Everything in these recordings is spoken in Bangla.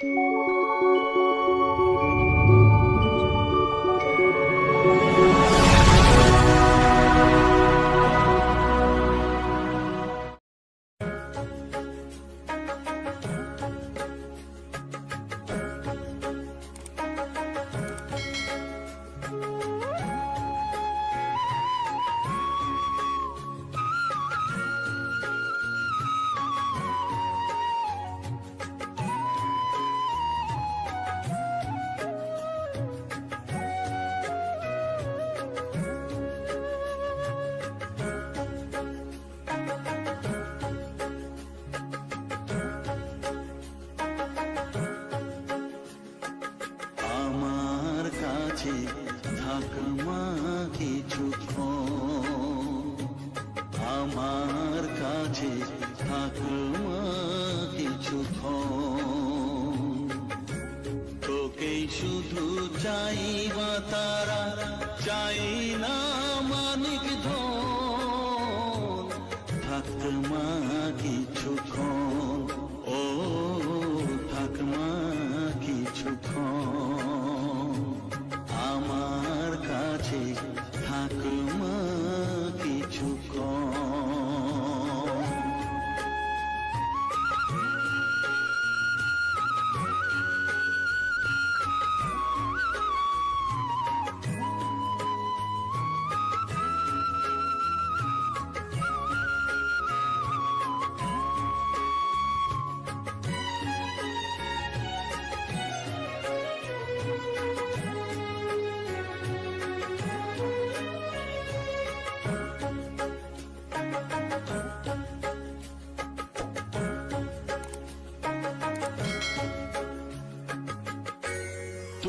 আমার কাছে থাকমা কিছুক্ষণ আমার কাছে থাকমা কিছুক্ষণ তোকেই শুধু চাইবা তারা চাই না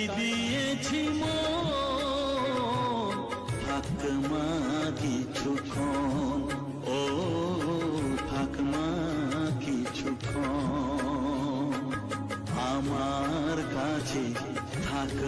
তাই দিয়েছি মা কিছুক্ষণ ও মা কিছুক্ষণ আমার কাছে থাক